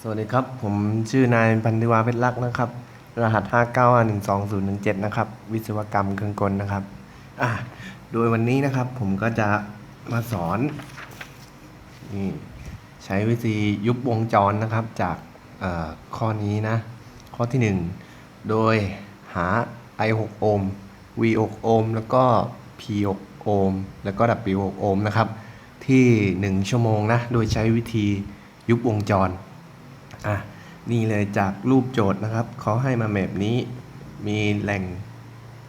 สวัสดีครับ ผมชื่อนายพันธิวาเพชรลักษณ์นะครับ รหัส 5 9 1 2 0 1 7 นะครับ วิศวกรรมเครื่องกลนะครับอะโดยวันนี้นะครับผมก็จะมาสอนนี่ใช้วิธียุบวงจรนะครับจากข้อนี้นะ ข้อที่ 1 โดยหา i 6โอห์ม v 6โอห์มแล้วก็ p 6โอห์มแล้วก็ w 6โอห์มนะครับ ที่ 1 ชั่วโมงนะ โดยใช้วิธี ยุบวงจรอะนี่เลยจากรูปโจทย์นะครับเขาให้มาแบบนี้มีแหล่ง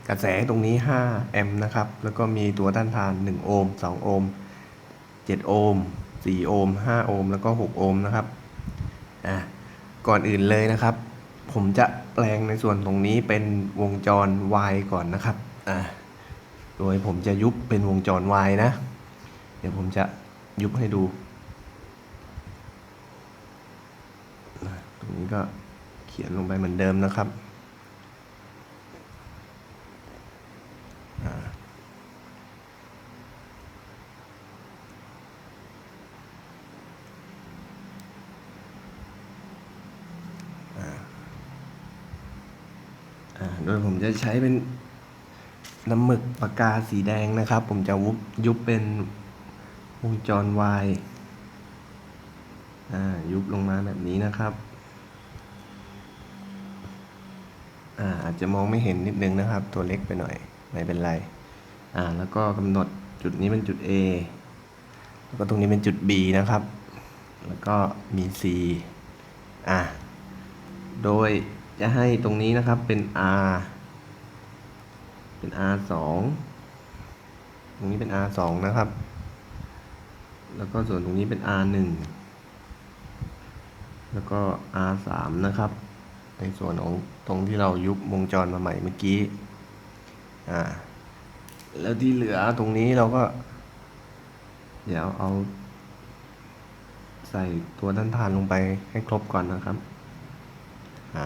กระแสตรงนี้ 5 แอมป์นะครับ แล้วก็มีตัวต้านทาน 1 โอห์ม 2 โอห์ม 7 โอห์ม 4 โอห์ม 5 โอห์ม แล้วก็ 6 โอห์มนะครับ อะ ก่อนอื่นเลยนะครับ ผมจะแปลงในส่วนตรงนี้เป็นวงจร Y ก่อนนะครับ อะ โดยผมจะยุบเป็นวงจร Y นะ เดี๋ยวผมจะยุบให้ดู รงนี้ก็เขียนลงไปเหมือนเดิมนะครับโดยผมจะใช้เป็นน้ำหมึกปากกาสีแดงนะครับ ผมจะวุบยุบเป็นวงจร Y อ่ายุบลงมาแบบนี้นะครับ อ่าอาจจะมองไม่เห็นนิดนึงนะครับ ตัวเล็กไปหน่อย ไม่เป็นไรอ่าแล้วก็กำหนดจุดนี้เป็นจุด A แล้วก็ตรงนี้เป็นจุด B นะครับ แล้วก็มี C อ่าโดยจะให้ตรงนี้นะครับเป็น R เป็น R 2ตรงนี้เป็น R 2นะครับ แล้วก็ส่วนตรงนี้เป็น R 1แล้วก็ R 3นะครับ ในส่วนของตรงที่เรายุบวงจรมาใหม่เมื่อกี้ อ่า แล้วที่เหลือตรงนี้เราก็ เดี๋ยวเอา ใส่ตัวด้านทานลงไปให้ครบก่อนนะครับ อ่า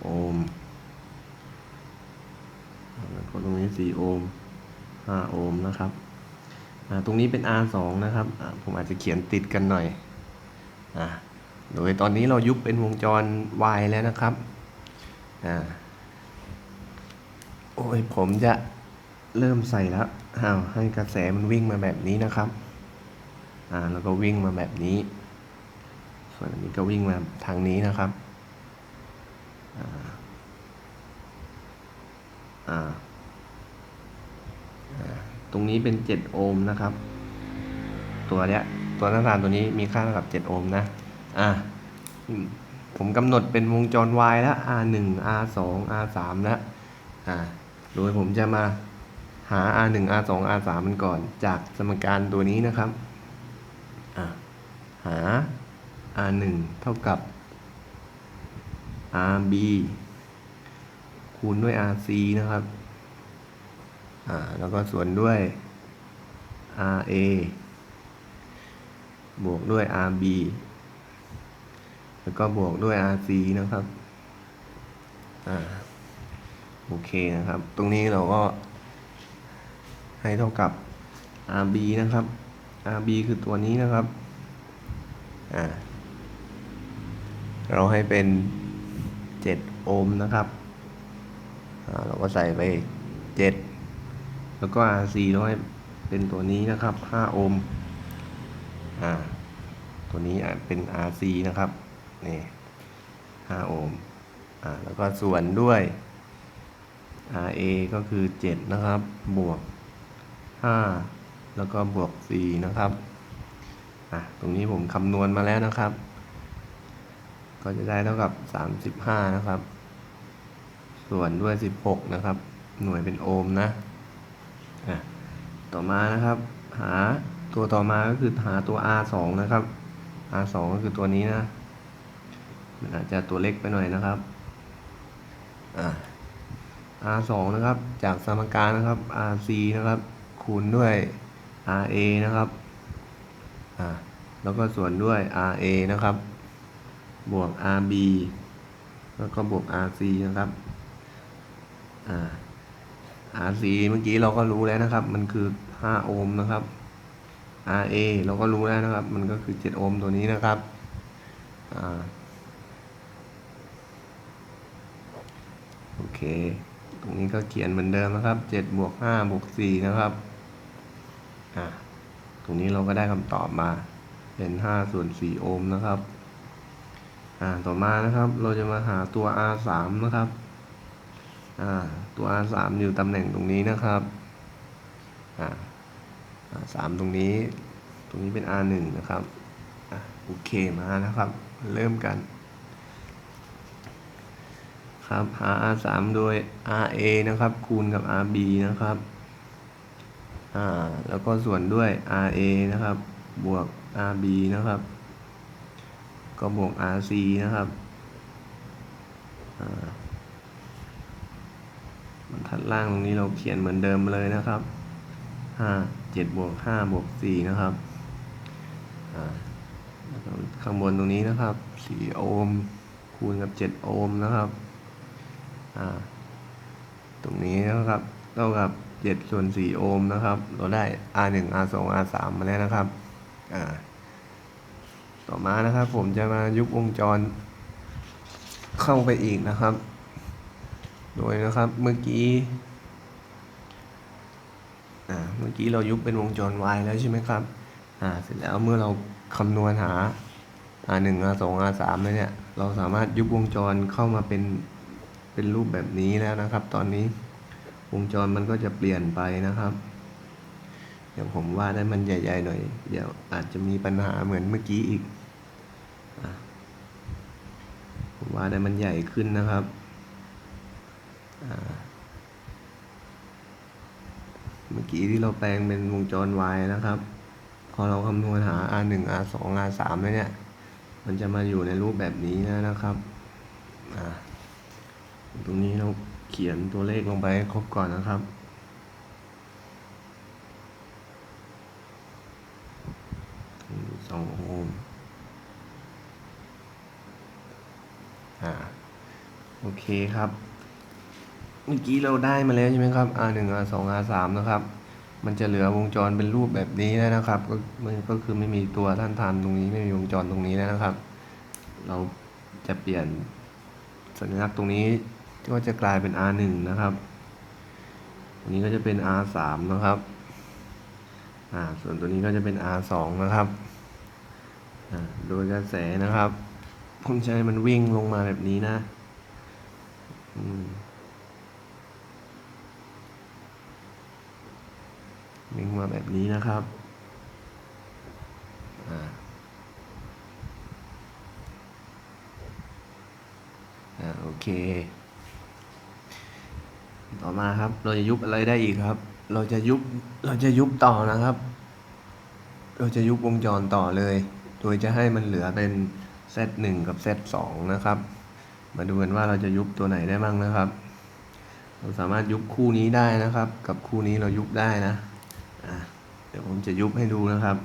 โอห์มแล้วก็ตรงนี้สี่โอห์มห้าโอห์มนะครับอ่าตรงนี้เป็น R สองนะครับอ่าผมอาจจะเขียนติดกันหน่อย อ่า โดยตอนนี้เรายุบเป็นวงจร Y แล้วนะครับ อ่า โอ้ยผมจะเริ่มใส่แล้วอ้าวให้กระแสมันวิ่งมาแบบนี้นะครับ อ่า แล้วก็วิ่งมาแบบนี้ ส่วนอันนี้ก็วิ่งมาทางนี้นะครับ อ่า อ่า ตรงนี้เป็น 7 โอห์มนะครับ ตัวเนี้ย ตัวต้านทานตัวนี้มีค่าเท่ากับ 7 โอห์มนะ อ่าผมกำหนดเป็นวงจร Y แล้ว R 1 R 2 R 3แล้วอ่าโดยผมจะมาหา R 1 R 2 R 3มันก่อน จากสมการตัวนี้นะครับอ่าหา R 1เท่ากับ RB คูณด้วย RC นะครับอ่าแล้วก็ส่วนด้วย RA บวกด้วย RB แล้วก็บวกด้วย RC นะครับ อ่า โอเคนะครับ ตรงนี้เราก็ ให้เท่ากับ RB นะครับ RB คือตัวนี้นะครับ อ่า เราให้เป็น 7 โอห์มนะครับ อ่า เราก็ใส่ไป 7 แล้วก็ RC เราให้เป็นตัวนี้นะครับ 5 โอห์ม อ่า ตัวนี้อะเป็น RC นะครับ นี่5โอห์มอ่าแล้วก็ส่วนด้วย RA ก็คือ7นะครับ บวก5แล้วก็บวก4นะครับอะตรงนี้ผมคำนวณมาแล้วนะครับ ก็จะได้เท่ากับ35นะครับ ส่วนด้วย16นะครับ หน่วยเป็นโอห์มนะอะต่อมานะครับ หาตัวต่อมาก็คือหาตัว R 2 นะครับ R 2 ก็คือตัวนี้นะ มันอาจจะตัวเล็กไปหน่อยนะครับอ่า R 2 นะครับ จากสมการนะครับ RC นะครับ คูณด้วย RA นะครับอ่าแล้วก็ส่วนด้วย RA นะครับ บวก RB แล้วก็บวก RC นะครับอ่า RC เมื่อกี้เราก็รู้แล้วนะครับ มันคือ 5 โอห์มนะครับ RA เราก็รู้แล้วนะครับ มันก็คือ 7 โอห์มตัวนี้นะครับอ่า โอเค ตรงนี้ก็เขียนเหมือนเดิมนะครับ7บวก5บวก4นะครับอ่าตรงนี้เราก็ได้คำตอบมาเป็น5ส่วน4โอห์มนะครับอ่าต่อมานะครับเราจะมาหาตัว R3 นะครับอ่าตัว R3 อยู่ตำแหน่งตรงนี้นะครับอ่า R3 ตรงนี้ ตรงนี้เป็น R1 นะครับอะโอเคมานะครับ เริ่มกัน ครับหา R3 โดย RA นะครับ คูณกับ RB นะครับ อ่า แล้วก็ส่วนด้วย RA นะครับ บวก RB นะครับ ก็บวก RC นะครับ อ่าบรรทัดล่างตรงนี้เราเขียนเหมือนเดิมเลยนะครับห้าเจ็ดบวกห้าบวกสี่นะครับ อ่าข้างบนตรงนี้นะครับสี่โอห์มคูณกับเจ็ดโอห์มนะครับ ตรงนี้นะครับเท่ากับเจ็ดส่วนสี่โอห์มนะครับ เราได้ R หนึ่ง R สอง R สามมาแล้วนะครับต่อมานะครับ ผมจะมายุบวงจรเข้าไปอีกนะครับ โดยนะครับเมื่อกี้เมื่อกี้เรายุบเป็นวงจร Y แล้วใช่ไหมครับ อ่า เสร็จแล้วเมื่อเราคำนวณหา R หนึ่ง R สอง R สามแล้วเนี่ย เราสามารถยุบวงจรเข้ามาเป็น เป็นรูปแบบนี้แล้วนะครับ ตอนนี้วงจรมันก็จะเปลี่ยนไปนะครับ เดี๋ยวผมว่าได้มันใหญ่ ๆ หน่อย เดี๋ยวอาจจะมีปัญหาเหมือนเมื่อกี้อีกอะผมว่าได้มันใหญ่ขึ้นนะครับเมื่อกี้ที่เราแปลงเป็นวงจร Y นะครับ พอเราคำนวณหา R 1 R 2 R 3แล้วเนี่ย มันจะมาอยู่ในรูปแบบนี้แล้วนะครับ อ่า ตรงนี้เราเขียนตัวเลขลงไปให้ครบก่อนนะครับ สองโอห์มอ่า โอเคครับ เมื่อกี้เราได้มาแล้วใช่ไหมครับ R หนึ่ง R สอง R สามนะครับ มันจะเหลือวงจรเป็นรูปแบบนี้แล้วนะครับ ก็มันก็คือไม่มีตัวท่านทานตรงนี้ไม่มีวงจรตรงนี้แล้วนะครับ เราจะเปลี่ยนสัญลักษณ์ตรงนี้ ก็จะกลายเป็น R หนึ่งนะครับอันนี้ก็จะเป็น R สามนะครับ อ่า ส่วนตัวนี้ก็จะเป็น R สองนะครับ อ่า โดยกระแสนะครับผมใช้มันวิ่งลงมาแบบนี้นะ อืมวิ่งมาแบบนี้นะครับ อ่าอ่าโอเค ต่อมาครับ เราจะยุบอะไรได้อีกครับ เราจะยุบ เราจะยุบต่อนะครับ เราจะยุบวงจรต่อเลย โดยจะให้มันเหลือเป็น Z1 กับ Z2 นะครับ มาดูกันว่าเราจะยุบตัวไหนได้บ้างนะครับ เราสามารถยุบคู่นี้ได้นะครับ กับคู่นี้เรายุบได้นะะเดี๋ยวผมจะยุบให้ดูนะครับ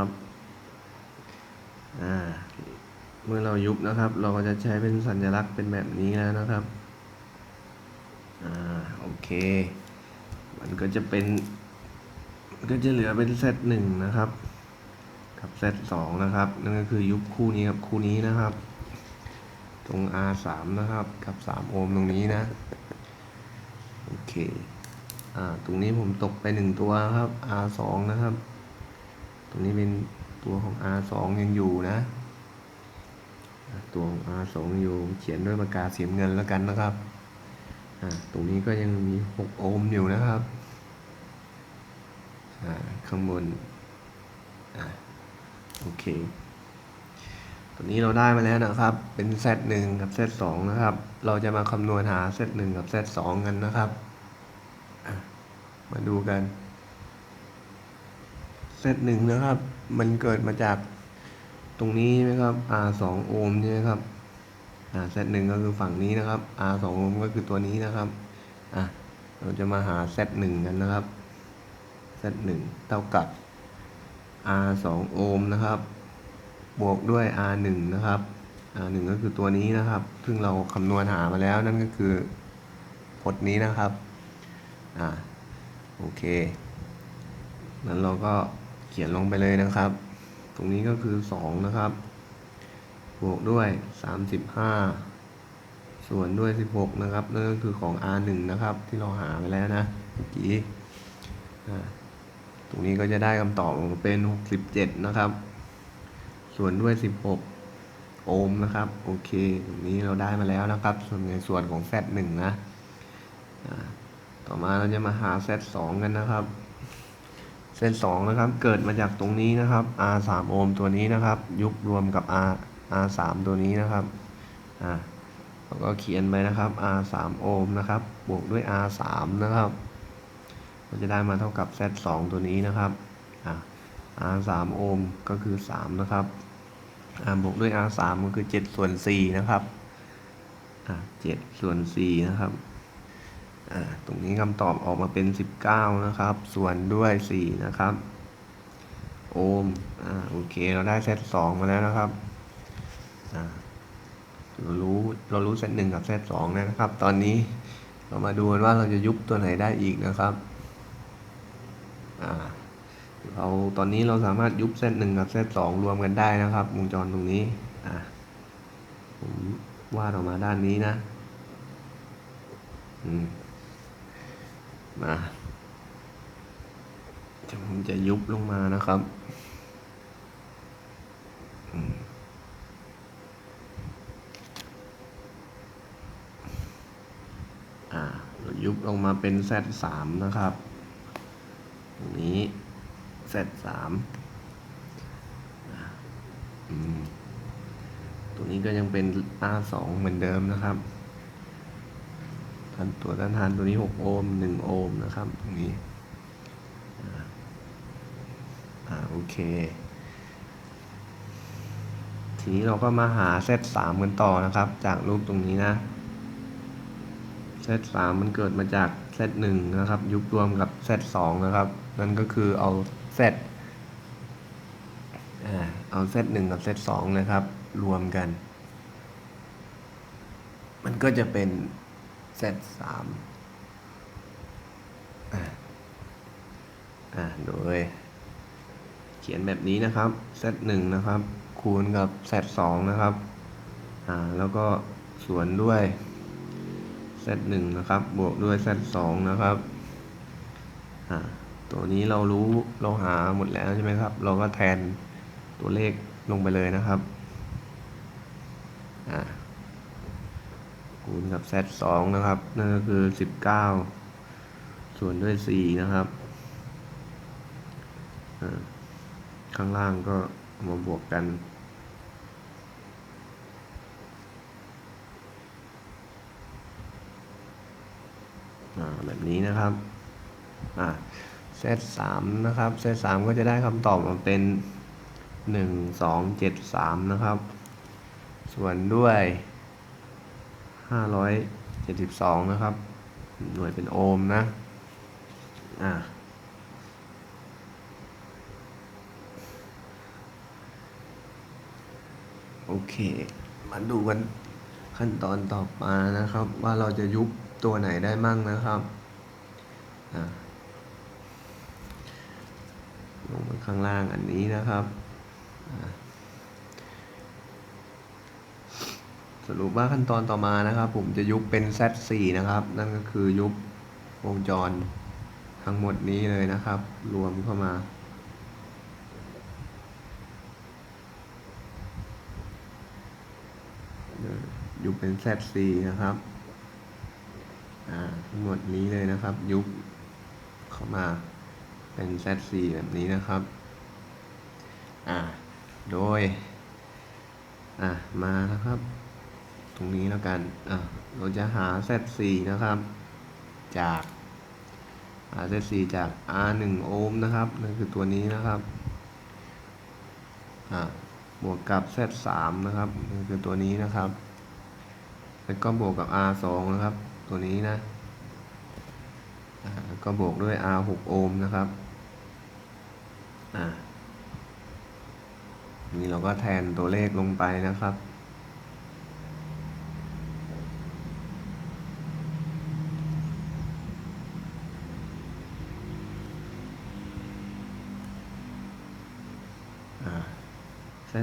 ครับเมื่อเรายุบนะครับ เราก็จะใช้เป็นสัญลักษณ์เป็นแบบนี้แล้วนะครับอ่าโอเค มันก็จะเป็นมันก็จะเหลือเป็นเซตหนึ่งนะครับ กับเซตสองนะครับ นั่นก็คือยุบคู่นี้กับคู่นี้นะครับ ตรง R สามนะครับ กับสามโอห์มตรงนี้นะโอเคอ่าตรงนี้ผมตกไปหนึ่งตัวครับ R สองนะครับ ตรงนี้เป็นตัวของ R สองยังอยู่นะ ตัวของ R สอยู่เขียนด้วยปากกาสีน้ำเงินแล้วกันนะครับอ่าตรงนี้ก็ยังมีหกโอห์มอยู่นะครับอ่าข้างบนอ่าโอเค ตัวนี้เราได้มาแล้วนะครับ เป็น Z1 กับ Z2 นะครับ เราจะมาคำนวณหา Z1 กับ Z2 กันนะครับ มาดูกัน Z1 นะครับ มันเกิดมาจากตรงนี้ใช่ไหมครับ R 2โอห์มใช่ไหมครับอ่า Z1 ก็คือฝั่งนี้นะครับ R 2โอห์มก็คือตัวนี้นะครับอะเราจะมาหา Z1 กันนะครับ Z1 เท่ากับ R 2โอห์มนะครับ บวกด้วย R 1นะครับ R 1ก็คือตัวนี้นะครับ ซึ่งเราคำนวณหามาแล้วนั่นก็คือพจน์นี้นะครับอ่าโอเค นั้นเราก็ เขียนลงไปเลยนะครับ ตรงนี้ก็คือ 2 นะครับ บวกด้วย 35 ส่วนด้วย 16 นะครับ นั่นก็คือของ R 1 นะครับ ที่เราหาไปแล้วนะเมื่อกี้ตรงนี้ก็จะได้คำตอบออกมาเป็น 67 นะครับ ส่วนด้วย 16 โอห์มนะครับ โอเค ตรงนี้เราได้มาแล้วนะครับ ส่วนในส่วนของ Z1 นะ ต่อมาเราจะมาหา Z2 กันนะครับ Z2 นะครับ เกิดมาจากตรงนี้นะครับ R 3โอห์มตัวนี้นะครับ ยุบรวมกับ R R 3ตัวนี้นะครับ อ่าแล้วก็เขียนไปนะครับ R 3โอห์มนะครับ บวกด้วย R 3นะครับก็จะได้มาเท่ากับ Z 2ตัวนี้นะครับอ่า R 3โอห์มก็คือ 3 นะครับ R บวกด้วย R 3ก็คือ 7 ส่วน4นะครับอ่า7ส่วน4นะครับ ตรงนี้คำตอบออกมาเป็น 19 นะครับ ส่วนด้วย 4 นะครับ โอห์มอ่าโอเค เราได้ Z 2มาแล้วนะครับอ่าเรารู้เรารู้ Z 1กับ Z 2แล้วนะครับ ตอนนี้เรามาดูกันว่าเราจะยุบตัวไหนได้อีกนะครับอ่าเราตอนนี้เราสามารถยุบเส้นหนึ่งกับเส้นสองรวมกันได้นะครับ วงจรตรงนี้อ่าผมวาดออกมาด้านนี้นะ อืม มาจะผมจะยุบลงมานะครับอ่าเรายุบลงมาเป็นเซตสามนะครับตรงนี้เซตสามตัวนี้ก็ยังเป็น R สองเหมือนเดิมนะครับ นตัวต้านทานตัวนี้หกโอห์มหนึ่งโอห์มนะครับตรงนี้อ่าโอเค ทีนี้เราก็มาหาเซตสามกันต่อนะครับ จากรูปตรงนี้นะเซตสามมันเกิดมาจากเซตหนึ่งนะครับ ยุบรวมกับเซตสองนะครับ นั่นก็คือเอาเซตอ่าเอาเซตหนึ่งกับเซตสองนะครับ รวมกัน มันก็จะเป็น เซตสามอ่าโดย เขียนแบบนี้นะครับเซตหนึ่งนะครับ คูณกับเซตสองนะครับ อ่า แล้วก็ส่วนด้วยเซตหนึ่งนะครับ บวกด้วยเซตสองนะครับ อ่า ตัวนี้เรารู้เราหาหมดแล้วใช่ไหมครับ เราก็แทนตัวเลขลงไปเลยนะครับ อ่า กับเซตสองนะครับ นั่นก็คือสิบเก้าส่วนด้วยสี่นะครับ ข้างล่างก็มาบวกกันแบบนี้นะครับอ่าเซตสามนะครับเซตสามก็จะได้คำตอบมาเป็นหนึ่งสองเจ็ดสามนะครับ ส่วนด้วย ห้าร้อยเจ็ดสิบสองนะครับ หน่วยเป็นโอห์มนะ อ่าโอเค มาดูกันขั้นตอนต่อมานะครับ ว่าเราจะยุบตัวไหนได้มั่งนะครับอ่าลงมาข้างล่างอันนี้นะครับอ่า สรุปว่าขั้นตอนต่อมานะครับ ผมจะยุบเป็น Z4 นะครับ นั่นก็คือยุบวงจรทั้งหมดนี้เลยนะครับ รวมเข้ามา ยุบเป็น Z4 นะครับทั้งหมดนี้เลยนะครับ ยุบเข้ามาเป็น Z4 แบบนี้นะครับโดย อ่ามานะครับ รงนี้แล้วกันเราจะหา Z4 นะครับ จาก หา Z4 จาก R1 โอห์มนะครับนั่นคือตัวนี้นะครับบวกกับ Z3 นะครับนั่นคือตัวนี้นะครับ แล้วก็บวกกับ R 2 นะครับ ตัวนี้นะแล้วก็บวกด้วย R 6 โอห์มนะครับนี่เราก็แทนตัวเลขลงไปนะครับ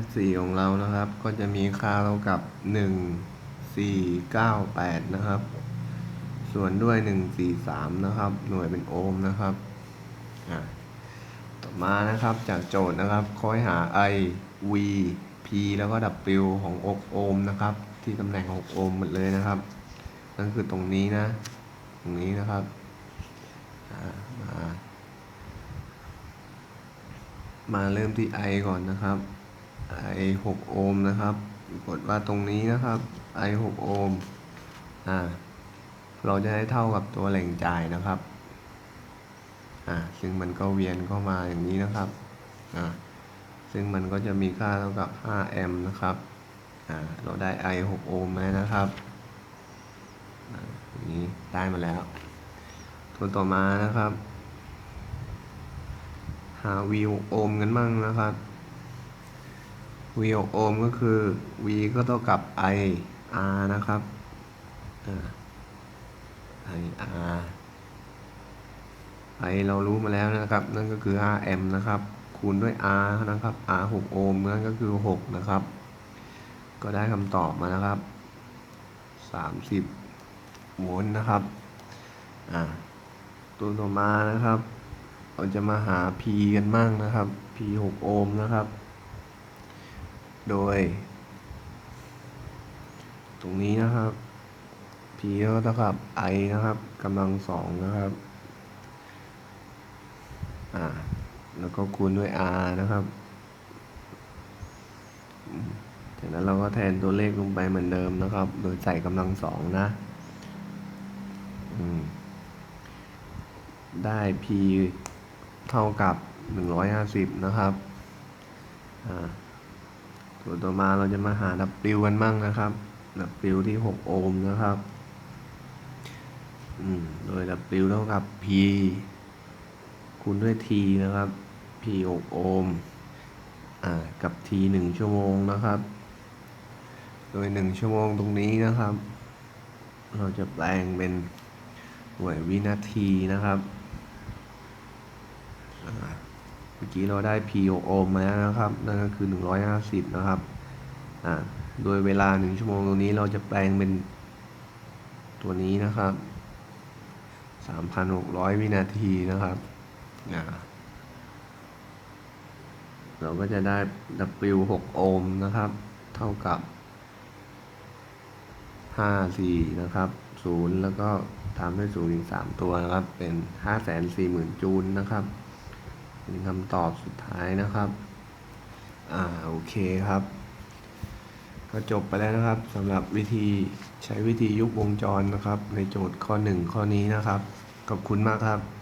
Z4 ของเรานะครับ ก็จะมีค่าเท่ากับ1 4 9 8นะครับ ส่วนด้วย1 4 3นะครับ หน่วยเป็นโอห์มนะครับอ่าต่อมานะครับจากโจทย์นะครับค้อยหา I V P แล้วก็ W ของ6โอห์มนะครับ ที่ตำแหน่ง6โอห์มหมดเลยนะครับ นั่นคือตรงนี้นะ ตรงนี้นะครับมา มาเริ่มที่ I ก่อนนะครับ I 6โอห์มนะครับ กดว่าตรงนี้นะครับ I 6โอห์มอ่าเราจะได้เท่ากับตัวแหล่งจ่ายนะครับอ่าซึ่งมันก็เวียนเข้ามาอย่างนี้นะครับอ่าซึ่งมันก็จะมีค่าเท่ากับ5แอมป์นะครับอ่าเราได้ I 6โอห์มแล้วนะครับอ่าอย่างนี้ได้มาแล้ว ตัวต่อมานะครับ หา V 6โอห์มกันมั่งนะครับ V 6โอห์มก็คือ V ก็เท่ากับ I R นะครับอ่า I R I เรารู้มาแล้วนะครับ นั่นก็คือ5แอมป์นะครับ คูณด้วย R นะครับ R 6โอห์มนั่นก็คือ 6 นะครับ ก็ได้คำตอบมานะครับ 30โวลต์นะครับ อ่า ตัวต่อมานะครับ เราจะมาหา P กันมั่งนะครับ P 6โอห์มนะครับ โดย ตรงนี้นะครับ P เท่ากับ I นะครับกำลังสองนะครับ อ่า แล้วก็คูณด้วย R นะครับ จากนั้นเราก็แทนตัวเลขลงไปเหมือนเดิมนะครับ โดยใส่กำลังสองนะ อืม ได้ P เท่ากับ 150 นะครับ อ่า ส่วนต่อมาเราจะมาหา W กันมั่งนะครับ W ที่ 6 โอห์มนะครับอืมโดย W เท่ากับ P คูณด้วย T นะครับ P 6 โอห์มกับ T 1 ชั่วโมงนะครับ โดย 1 ชั่วโมงตรงนี้นะครับ เราจะแปลงเป็นหน่วยวินาทีนะครับ เมื่อกี้เราได้ P 6โอห์มมาแล้วนะครับ นั่นก็คือ 150 นะครับ อ่า โดยเวลา 1 ชั่วโมงตรงนี้เราจะแปลงเป็นตัวนี้นะครับ 3,600 วินาทีนะครับอ่าเราก็จะได้ W 6โอห์มนะครับ เท่ากับ 54 นะครับ0แล้วก็ตามด้วย0อีก3ตัวนะครับ เป็น 540,000 จูลนะครับ เป็นคำตอบสุดท้ายนะครับ อ่า โอเคครับ ก็จบไปแล้วนะครับสำหรับวิธีใช้วิธียุบวงจรนะครับ ในโจทย์ข้อ 1 ข้อนี้นะครับ ขอบคุณมากครับ